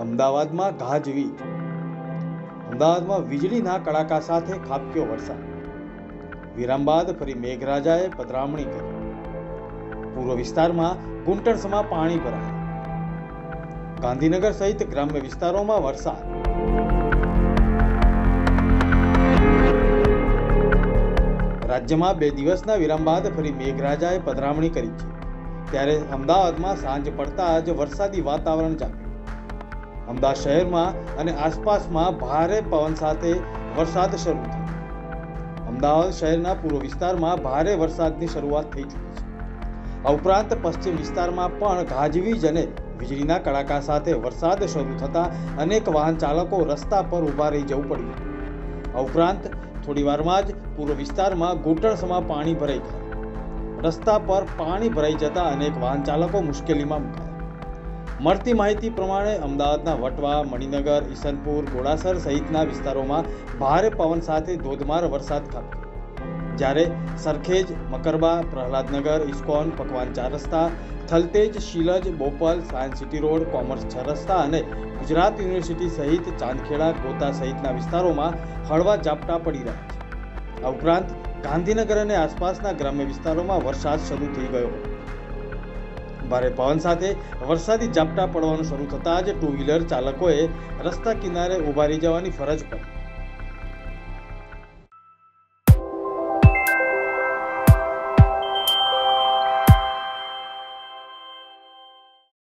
અમદાવાદમાં ગાજવીજ અમદાવાદમાં વીજળીના કડાકા સાથે ખાબક્યો વરસાદ. વિરામ બાદ ફરી મેઘરાજાએ પધરામણી કરી. પૂર્વ વિસ્તારમાં ગુંટણસમાં પાણી ભરાયા. ગાંધીનગર સહિત ગ્રામ્ય વિસ્તારોમાં વરસાદ. રાજ્યમાં બે દિવસના વિરામ બાદ ફરી મેઘરાજાએ પધરામણી કરી છે. ત્યારે અમદાવાદમાં સાંજ પડતા જ વરસાદી વાતાવરણ જામ્યું. અમદાવાદ શહેરમાં અને આસપાસમાં ભારે પવન સાથે વરસાદ શરૂ થયો. અમદાવાદ શહેરના પૂર્વ વિસ્તારમાં ભારે વરસાદની શરૂઆત થઈ ચૂકી છે. આ ઉપરાંત પશ્ચિમ વિસ્તારમાં પણ ગાજવીજ અને વીજળીના કડાકા સાથે વરસાદ શરૂ થતા અનેક વાહન ચાલકો રસ્તા પર ઊભા રહી જવું પડ્યું. આ ઉપરાંત થોડીવારમાં જ પૂર્વ વિસ્તારમાં ઘૂંટણસમાં પાણી ભરાઈ ગયા. રસ્તા પર પાણી ભરાઈ જતા અનેક વાહન ચાલકો મુશ્કેલીમાં મુકાયા. મળતી માહિતી પ્રમાણે અમદાવાદના વટવા, મણિનગર, ઈસનપુર ઘોડાસર સહિતના વિસ્તારોમાં ભારે પવન સાથે ધોધમાર વરસાદ ખાબક્યો જ્યારે સરખેજ, મકરબા, પ્રહલાદનગર, ઇસ્કોન, પકવાન ચાર રસ્તા, Thaltej, Shilaj, Bopal, Science City road, commerce છ રસ્તા અને ગુજરાત યુનિવર્સિટી સહિત ચાંદખેડા, ગોતા સહિતના વિસ્તારોમાં હળવા ઝાપટા પડી રહ્યા છે. આ ઉપરાંત ગાંધીનગર અને આસપાસના ગ્રામ્ય વિસ્તારોમાં વરસાદ શરૂ થઈ ગયો ભારે પવન સાથે વરસાદી ઝાપટા પડવાનું શરૂ થતાં જ ટુ વ્હીલર ચાલકોએ રસ્તા કિનારે ઊભા રહી જવાની ફરજ પડી.